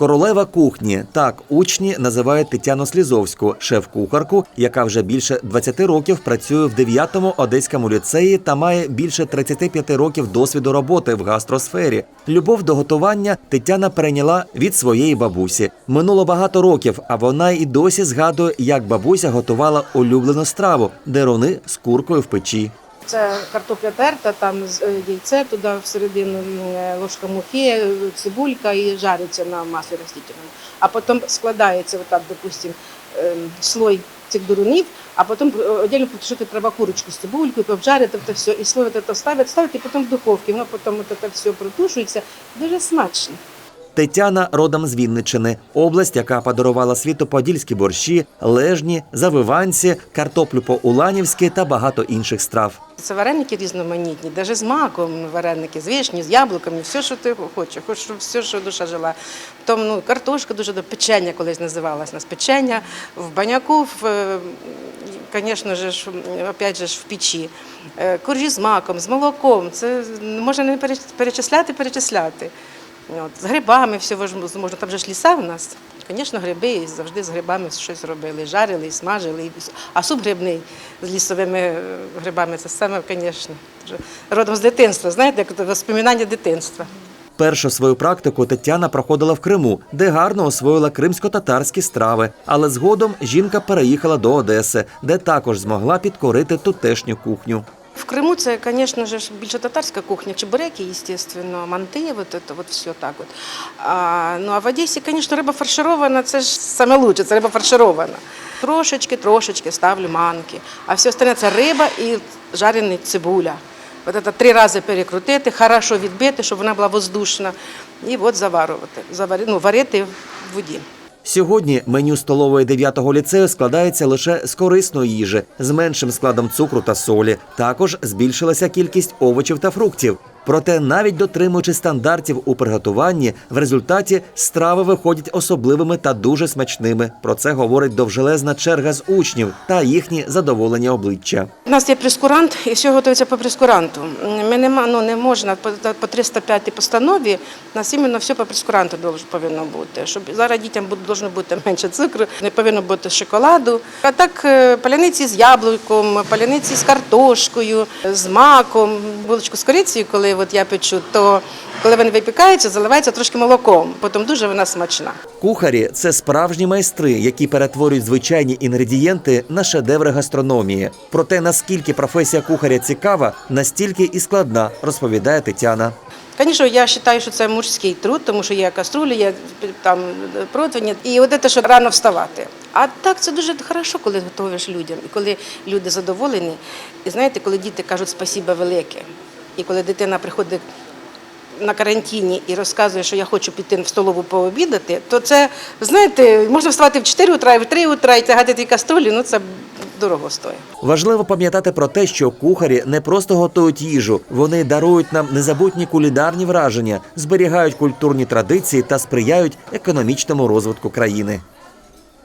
Королева кухні так учні називають Тетяну Слізовську, шеф-кухарку, яка вже більше 20 років працює в 9-му одеському ліцеї та має більше 35 років досвіду роботи в гастросфері. Любов до готування Тетяна перейняла від своєї бабусі. Минуло багато років, а вона і досі згадує, як бабуся готувала улюблену страву деруни з куркою в печі. Це картопля терта, там е, яйце туди всередину е, ложка муки, е, цибулька і жариться на маслі растительному. А потім складається, отак, допустим, е, слой цих дурунів, а потім отдельно потушити треба курочку з цибулькою, обжарити це все, і слой це ставить, і потім в духовці, воно потім це все протушується. Дуже смачно. Тетяна родом з Вінниччини, область, яка подарувала світу подільські борщі, лежні, завиванці, картоплю по-уланівськи та багато інших страв. Це вареники різноманітні, навіть з маком вареники, з вишні, з яблуками, все, що ти хочеш, хоч все, що душа жила. Потім ну, картошка дуже до печення колись називалась. Нас печення в баняку, в, е, звісно ж, опять же, в печі. Е, Коржі з маком, з молоком. Це можна не перечисляти, перечисляти. От, з грибами все можна, там же ж ліса у нас. Звісно, гриби завжди з грибами щось робили. Жарили, і смажили. А суп грибний з лісовими е, грибами це саме, звісно, родом з дитинства. Знаєте, як воспоминання дитинства. Першу свою практику Тетяна проходила в Криму, де гарно освоїла кримсько-татарські страви. Але згодом жінка переїхала до Одеси, де також змогла підкорити тутешню кухню. В Криму це, звісно ж, більше татарська кухня, чебуреки, звісно, манти, вот это вот все так от. А, ну, а в Одесі, звісно, риба фарширована, це ж саме лучше, це риба фарширована. Трошечки, трошечки ставлю манки, а все остальне це риба і жарений цибуля. От це три рази перекрутити, хорошо відбити, щоб вона була воздушна, і от заварювати, завари, ну, варити в воді. Сьогодні меню столової 9-го ліцею складається лише з корисної їжі, з меншим складом цукру та солі. Також збільшилася кількість овочів та фруктів. Проте, навіть дотримуючи стандартів у приготуванні, в результаті страви виходять особливими та дуже смачними. Про це говорить довжелезна черга з учнів та їхні задоволені обличчя. У нас є прескурант, і все готується по прескуранту. Ми нема, ну, не можна по, по 305 постанові, у нас іменно все по прескуранту повинно бути. Щоб зараз дітям должно бути менше цукру, не повинно бути шоколаду. А так е, паляниці з яблуком, паляниці з картошкою, з маком, булочку з корицею, коли от я печу, то коли вони випікаються, заливається трошки молоком. Потім дуже вона смачна. Кухарі це справжні майстри, які перетворюють звичайні інгредієнти на шедеври гастрономії. Про те, наскільки професія кухаря цікава, настільки і складна, розповідає Тетяна. Звісно, я вважаю, що це мужський труд, тому що є каструлі, є там противні, і от це, що рано вставати. А так це дуже хорошо, коли готуєш людям, і коли люди задоволені. І знаєте, коли діти кажуть спасіба велике, і коли дитина приходить на карантині і розказує, що я хочу піти в столову пообідати, то це, знаєте, можна вставати в 4 утра, і в 3 утра і тягати ті каструлі, ну це дорого стоїть. Важливо пам'ятати про те, що кухарі не просто готують їжу, вони дарують нам незабутні кулінарні враження, зберігають культурні традиції та сприяють економічному розвитку країни.